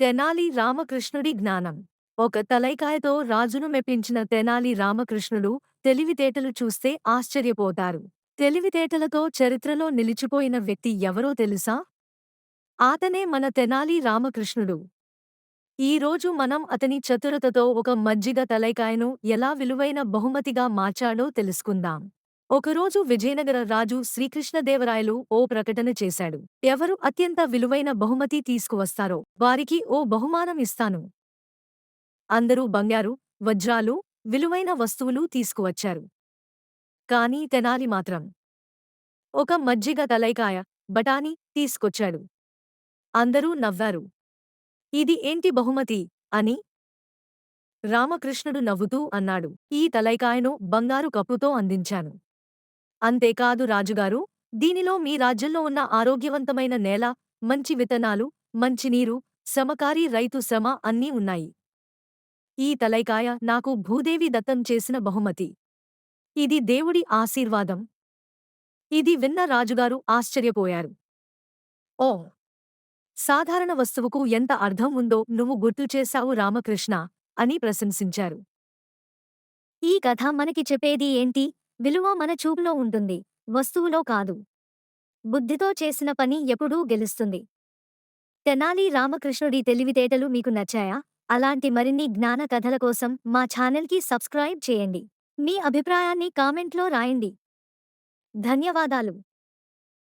తెనాలి రామకృష్ణుడి జ్ఞానం. ఒక తలైకాయతో రాజును మెప్పించిన తెనాలి రామకృష్ణుడు తెలివితేటలు చూస్తే ఆశ్చర్యపోతారు. తెలివితేటలతో చరిత్రలో నిలిచిపోయిన వ్యక్తి ఎవరో తెలుసా? ఆతనే మన తెనాలి రామకృష్ణుడు. ఈరోజు మనం అతని చతురతతో ఒక మజ్జిగ తలైకాయను ఎలా విలువైన బహుమతిగా మార్చాడో తెలుసుకుందాం. ఒకరోజు విజయనగర రాజు శ్రీకృష్ణదేవరాయలు ఓ ప్రకటన చేశాడు. ఎవరు అత్యంత విలువైన బహుమతి తీసుకువస్తారో వారికి ఓ బహుమానం ఇస్తాను. అందరూ బంగారు వజ్రాలు విలువైన వస్తువులు తీసుకువచ్చారు. కాని తెనాలి మాత్రం. ఒక మజ్జిగ తలైకాయ బఠానీ తీసుకొచ్చాడు. అందరూ నవ్వారు. ఇది ఏంటి బహుమతి? అని రామకృష్ణుడు నవ్వుతూ అన్నాడు. ఈ తలైకాయను బంగారు కప్పుతో అందించాను. అంతేకాదు రాజుగారు దీనిలో మీ రాజ్యంలో ఉన్న ఆరోగ్యవంతమైన నేల మంచి విత్తనాలు మంచినీరు సమకారీ రైతు శ్రమ అన్నీ ఉన్నాయి. ఈ తలైకాయ నాకు భూదేవి దత్తం చేసిన బహుమతి. ఇది దేవుడి ఆశీర్వాదం. ఇది విన్న రాజుగారు ఆశ్చర్యపోయారు. ఓ! సాధారణ వస్తువుకు ఎంత అర్థం ఉందో నువ్వు గుర్తుచేశావు రామకృష్ణ అని ప్రశంసించారు. ఈ కథ మనకి చెప్పేది ఏంటి? విలువ మన చూపులో ఉంటుంది. వస్తువులో కాదు. బుద్ధితో చేసిన పని ఎప్పుడూ గెలుస్తుంది. తెనాలి రామకృష్ణుడి తెలివితేటలు మీకు నచ్చాయా? అలాంటి మరిన్ని జ్ఞాన కథల కోసం మా ఛానల్కి సబ్స్క్రైబ్ చేయండి. మీ అభిప్రాయాన్ని కామెంట్లో రాయండి. ధన్యవాదాలు.